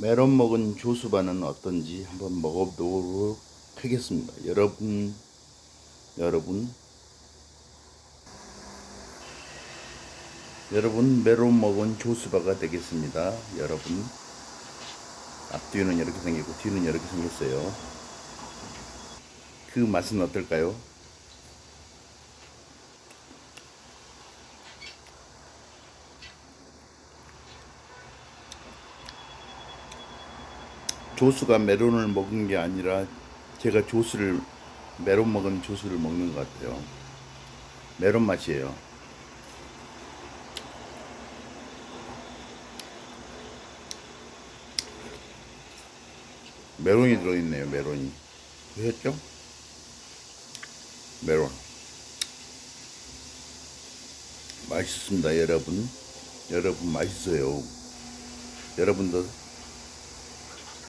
메론 먹은 조수바는 어떤지 한번 먹어보도록 하겠습니다. 여러분, 여러분, 여러분 메론 먹은 조수바가 되겠습니다. 여러분 앞뒤는 이렇게 생기고 뒤는 이렇게 생겼어요. 그 맛은 어떨까요? 조수가 메론을 먹은 게 아니라 제가 조수를 메론 먹은 조수를 먹는 것 같아요. 메론 맛이에요. 메론이 들어있네요. 메론이 보셨죠? 메론 맛있습니다, 여러분. 여러분 맛있어요. 여러분도